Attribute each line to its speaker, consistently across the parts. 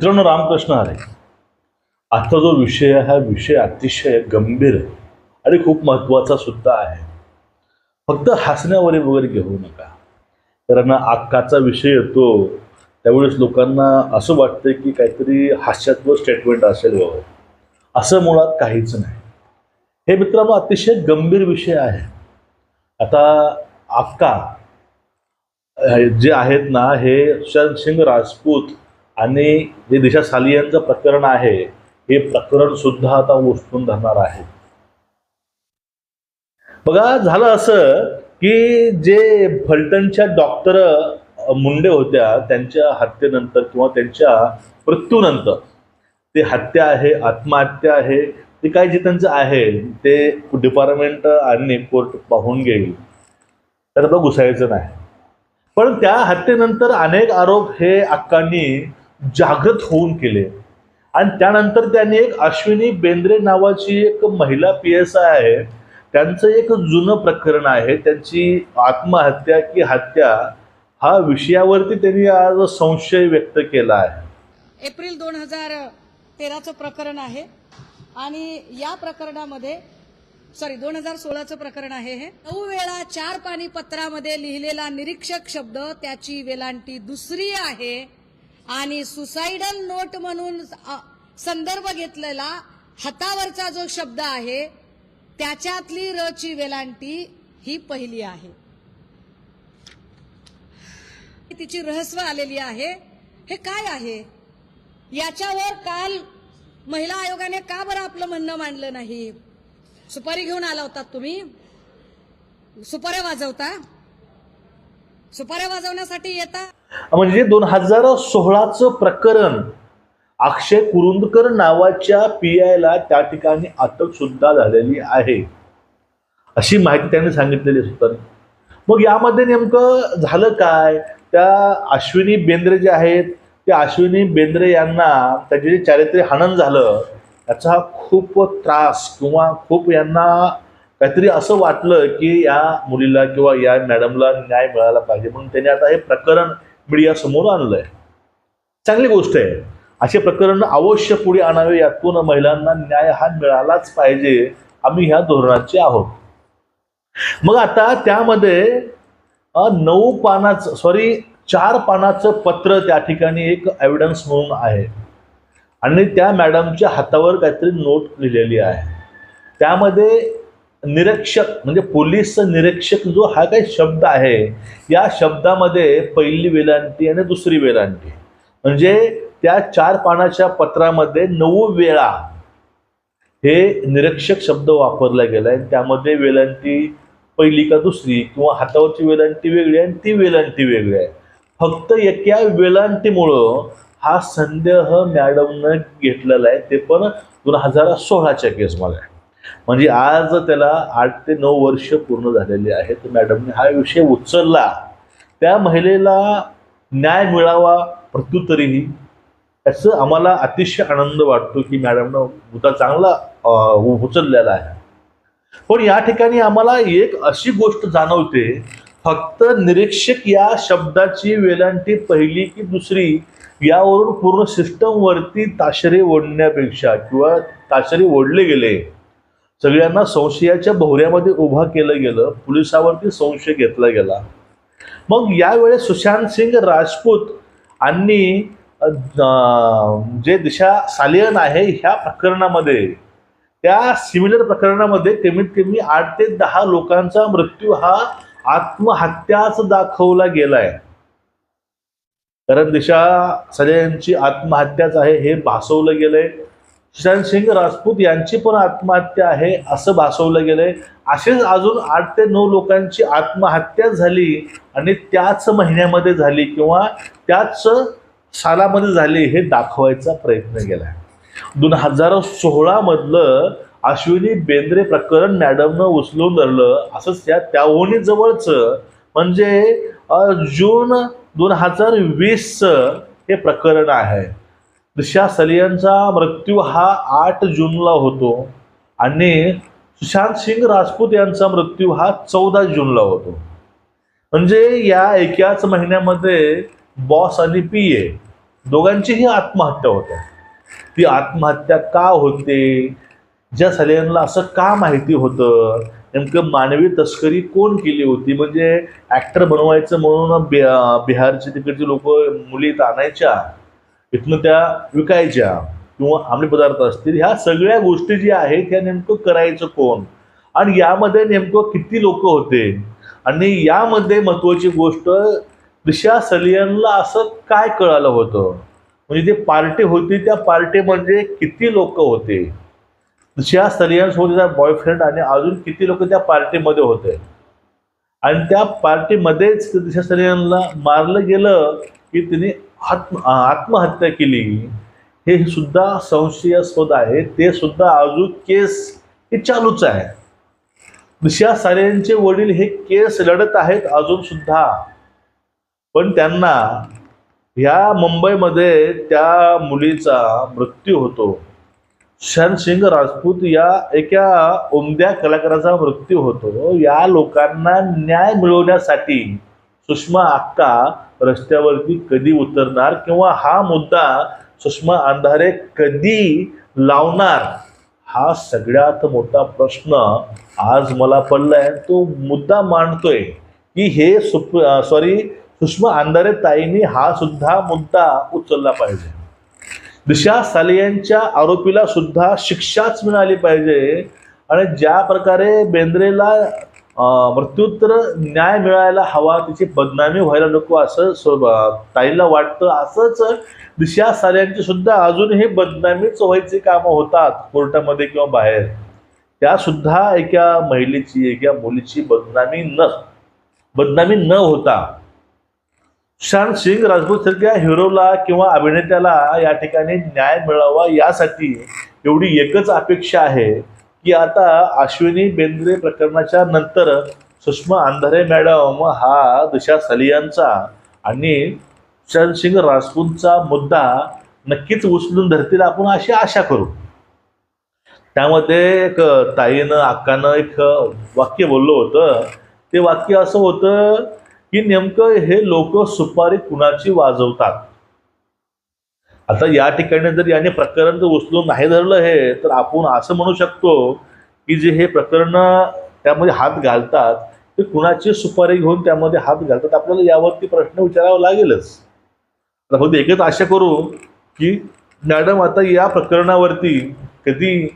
Speaker 1: मित्रांनो रामकृष्ण आले आजचा जो विषय आहे हा विषय अतिशय गंभीर आहे आणि खूप महत्त्वाचा सुद्धा आहे. फक्त हसण्यावर वगैरे घेऊ नका. कारण अक्काचा विषय येतो त्यावेळेस लोकांना असं वाटतं की काहीतरी हास्यात्मक स्टेटमेंट असेल बाबा. असं मुळात काहीच नाही. हे मित्रांनो अतिशय गंभीर विषय आहे. आता अक्का जे आहेत ना हे सुशांत सिंग राजपूत आणि जे दिशा सालियांचं प्रकरण आहे हे प्रकरण सुद्धा आता उचलून धरणार आहे. बघा झालं असं की जे फलटणच्या डॉक्टर मुंडे होत्या त्यांच्या हत्येनंतर किंवा त्यांच्या मृत्यूनंतर ते हत्या आहे आत्महत्या आहे ते काय जे त्यांचं आहे ते डिपार्टमेंट आणि कोर्ट पाहून घेईल. तर तो घुसायचं नाही. पण त्या हत्येनंतर अनेक आरोप हे अक्कांनी जागृत होऊन केले. आणि त्यानंतर त्यांनी एक अश्विनी बेंद्रे नावाची एक महिला पी एस आय आहे. त्यांचं एक जुनं प्रकरण आहे. त्यांची आत्महत्या की हत्या हा विषयावरती त्यांनी आज संशय व्यक्त केला आहे.
Speaker 2: एप्रिल दोन हजार तेराचं प्रकरण आहे. आणि या प्रकरणामध्ये सॉरी दोन हजार सोळाचं प्रकरण आहे हे. नऊ वेळा चार पाणी पत्रामध्ये लिहिलेला निरीक्षक शब्द त्याची वेलांटी दुसरी आहे. आणि सुसाइडल नोट म्हणून संदर्भ घेतलेला हातावरचा जो शब्द आहे त्याच्यातली रची वेलांटी ही पहिली आहे. तिची रहस्य आलेली आहे. हे काय आहे? याच्यावर काल महिला आयोगाने का बरं आपलं म्हणणं मांडलं नाही? सुपारी घेऊन आला होता तुम्ही? सुपाऱ्या वाजवता? सुपाऱ्या वाजवण्यासाठी येता?
Speaker 1: म्हणजे दोन हजार सोळाचं प्रकरण अक्षय कुरुंदकर नावाच्या पी आयला त्या ठिकाणी अटक सुद्धा झालेली आहे. अशी माहिती त्यांनी सांगितलेली सुद्धा मग यामध्ये नेमकं झालं काय? त्या अश्विनी बेंद्रे जे आहेत त्या अश्विनी बेंद्रे यांना त्याचे जे चारित्र्य हनन झालं याचा खूप त्रास किंवा खूप यांना काहीतरी असं वाटलं की या मुलीला किंवा या मॅडमला न्याय मिळाला पाहिजे. म्हणून त्यांनी आता हे प्रकरण मीडियासमोर आणलं आणलंय. चांगली गोष्ट आहे. असे प्रकरण अवश्य पुढे आणावे यातून महिलांना न्याय हा मिळालाच पाहिजे. आम्ही ह्या धोरणाचे आहोत. मग आता त्यामध्ये नऊ पानाचं सॉरी चार पानाचं पत्र त्या ठिकाणी एक एव्हिडन्स म्हणून आहे. आणि त्या मॅडमच्या हातावर काहीतरी नोट लिहिलेली आहे. त्यामध्ये निरीक्षक म्हणजे पोलीस निरीक्षक जो हा काही शब्द आहे या शब्दामध्ये पहिली वेलांटी आणि दुसरी वेलांटी. म्हणजे त्या चार पानाच्या पत्रामध्ये नऊ वेळा हे निरीक्षक शब्द वापरला गेला आणि त्यामध्ये वेलांटी पहिली का दुसरी किंवा हातावरची वेलांटी वेगळी आहे आणि ती वेलांटी वेगळी आहे. फक्त एका वेलांटीमुळं हा संदेह मॅडमनं घेतलेला आहे. ते पण दोन हजार सोळाच्या केसमध्ये म्हणजे आज त्याला आठ ते नऊ वर्ष पूर्ण झालेली आहेत. मॅडमने हा विषय उचलला. त्या महिलेला न्याय मिळावा प्रत्युत्तरीही याचं आम्हाला अतिशय आनंद वाटतो की मॅडमनं मुद्दा चांगला उचललेला आहे. पण या ठिकाणी आम्हाला एक अशी गोष्ट जाणवते फक्त निरीक्षक या शब्दाची वेलांटी पहिली की दुसरी यावरून पूर्ण सिस्टमवरती ताशरे ओढण्यापेक्षा किंवा ताशरे ओढले गेले सगळ्यांना संशयाच्या भोवऱ्यामध्ये उभा केलं गेलं पोलिसावरती संशय घेतला गेला. मग यावेळेस सुशांत सिंग राजपूत आणि जे दिशा सालियन आहे ह्या प्रकरणामध्ये त्या सिमिलर प्रकरणामध्ये कमीत कमी आठ ते दहा लोकांचा मृत्यू हा आत्महत्याच दाखवला गेलाय. कारण दिशा सालियांची आत्महत्याच आहे हे भासवलं गेलंय. सुशांत सिंग राजपूत यांची पण आत्महत्या आहे असं भासवलं गेलंय. असेच अजून आठ ते नऊ लोकांची आत्महत्या झाली आणि त्याच महिन्यामध्ये झाली किंवा त्याच सालामध्ये झाली हे दाखवायचा प्रयत्न केला दोन हजार सोळामधलं अश्विनी बेंद्रे प्रकरण मॅडमनं उचलून धरलं असंच त्या त्याहूनही जवळचं. म्हणजे जून दोन हजार वीसचं हे प्रकरण आहे. दिशा सलियांचा मृत्यू हा आठ जूनला होतो आणि सुशांत सिंग राजपूत यांचा मृत्यू हा चौदा जूनला होतो. म्हणजे या एकाच महिन्यामध्ये बॉस आणि पी ए दोघांचीही आत्महत्या होत्या. ती आत्महत्या का होते? ज्या सलियांना असं का माहिती होतं? नेमकं मानवी तस्करी कोण केली होती? म्हणजे ऍक्टर बनवायचं म्हणून बिहारचे तिकडचे लोक मुली आणायच्या इथनं त्या विकायच्या किंवा अंमली पदार्थ असतील ह्या सगळ्या गोष्टी ज्या आहेत ह्या नेमकं करायचं कोण? आणि यामध्ये नेमकं किती लोक होते? आणि यामध्ये महत्वाची गोष्ट दिशा सलियनला असं काय कळालं होतं? म्हणजे जी पार्टी होती त्या पार्टी म्हणजे किती लोक होते? दिशा सलियनसोबत त्या बॉयफ्रेंड आणि अजून किती लोक त्या पार्टीमध्ये होते? आणि त्या पार्टीमध्येच दिशा सलियनला मारलं गेलं की तिने आत्म आत्महत्या केली. हे सुद्धा संशयास्पद आहे. ते सुद्धा अजून केस हे चालूच आहे. दिशा साऱ्यांचे वडील हे केस लढत आहेत अजून सुद्धा. पण त्यांना ह्या मुंबईमध्ये त्या मुलीचा मृत्यू होतो. शन सिंग राजपूत या एका उमद्या कलाकाराचा मृत्यू होतो. या लोकांना न्याय मिळवण्यासाठी सुषमा अक्का रस्त्यावरती कधी उतरणार किंवा हा मुद्दा सुषमा अंधारे कधी लावणार हा सगळ्यात मोठा प्रश्न आज मला पडलाय. तो मुद्दा मांडतोय की हे सुप सॉरी सुषमा अंधारे ताईंनी हा सुद्धा मुद्दा उचलला पाहिजे. दिशा सालियांच्या आरोपीला सुद्धा शिक्षाच मिळाली पाहिजे. आणि ज्या प्रकारे बेंद्रेला मृत्यूत्तर न्याय मिळायला हवा तिची बदनामी व्हायला नको असं सो- ताईला वाटतं. असंच दिशा साऱ्यांची सुद्धा अजूनही बदनामीच व्हायची कामं होतात कोर्टामध्ये किंवा बाहेर. त्या सुद्धा एका महिलेची एका मुलीची बदनामी न बदनामी न होता. सुशांत सिंग राजपूत सारख्या हिरोला किंवा अभिनेत्याला या ठिकाणी न्याय मिळावा यासाठी एवढी एकच अपेक्षा आहे. की आता अश्विनी बेंद्रे प्रकरणाच्या नंतर सुषमा अंधारे मॅडम हा दिशा सलियांचा आणि शान सिंग राजपूतचा मुद्दा नक्कीच उचलून धरतील आपण अशी आशा करू. त्यामध्ये एक ताईनं अक्कानं एक वाक्य बोललं होतं. ते वाक्य असं होतं की नेमकं हे लोक सुपारी कुणाची वाजवतात? आता या ठिकाणी जर याने प्रकरण जर उचलून नाही धरलं हे तर आपण असं म्हणू शकतो की जे हे प्रकरण त्यामध्ये हात घालतात ते कुणाची सुपारी घेऊन त्यामध्ये हात घालतात आपल्याला यावरती प्रश्न विचारावा लागेलच. तर फक्त एकच आशा करू की मॅडम आता या प्रकरणावरती कधी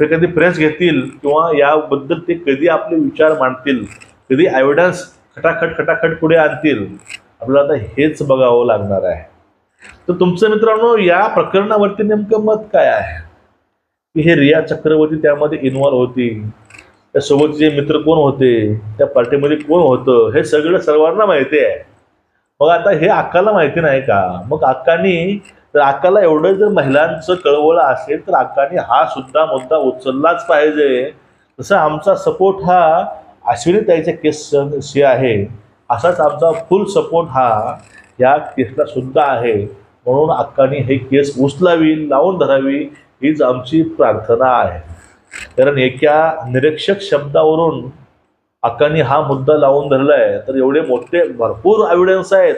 Speaker 1: कधी प्रेस घेतील किंवा याबद्दल ते कधी आपले विचार मांडतील कधी एव्हिडन्स खटाखट खटाखट पुढे आणतील आपल्याला आता हेच बघावं लागणार आहे. तर तुमचं मित्रांनो या प्रकरणावरती नेमकं मत काय आहे? की हे रिया चक्रवर्ती त्यामध्ये इन्व्हॉल्व होती? त्या सोबतचे मित्र कोण होते? त्या पार्टीमध्ये कोण होतं? हे सगळं सर्वांना माहिती आहे. मग आता हे अक्काला माहिती नाही का? मग अक्कानी तर अक्काला एवढं जर महिलांचं कळवळ असेल तर अक्कानी हा सुद्धा मुद्दा उचललाच पाहिजे. तसं आमचा सपोर्ट हा अश्विनी ताईच्या केसशी आहे. असाच आमचा फुल सपोर्ट हा. या केसला सुद्धा आहे. म्हणून अक्कानी हे केस उचलावी लावून धरावी हीच आमची प्रार्थना आहे. कारण एका निरीक्षक शब्दावरून अक्कानी हा मुद्दा लावून धरला आहे तर एवढे मोठे भरपूर एव्हिडन्स आहेत.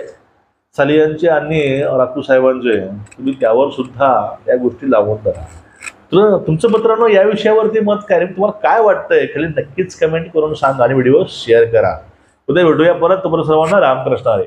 Speaker 1: सालियांचे आणि राखू साहेबांचे. तुम्ही त्यावर सुद्धा या गोष्टी लावून धरा. तर तुमचं मित्रांनो या विषयावरती मत काय? तुम्हाला काय वाटतंय? खाली नक्कीच कमेंट करून सांगा आणि व्हिडिओ शेअर करा. उद्या भेटूया परत. तुम्हाला सर्वांना रामकृष्ण आहे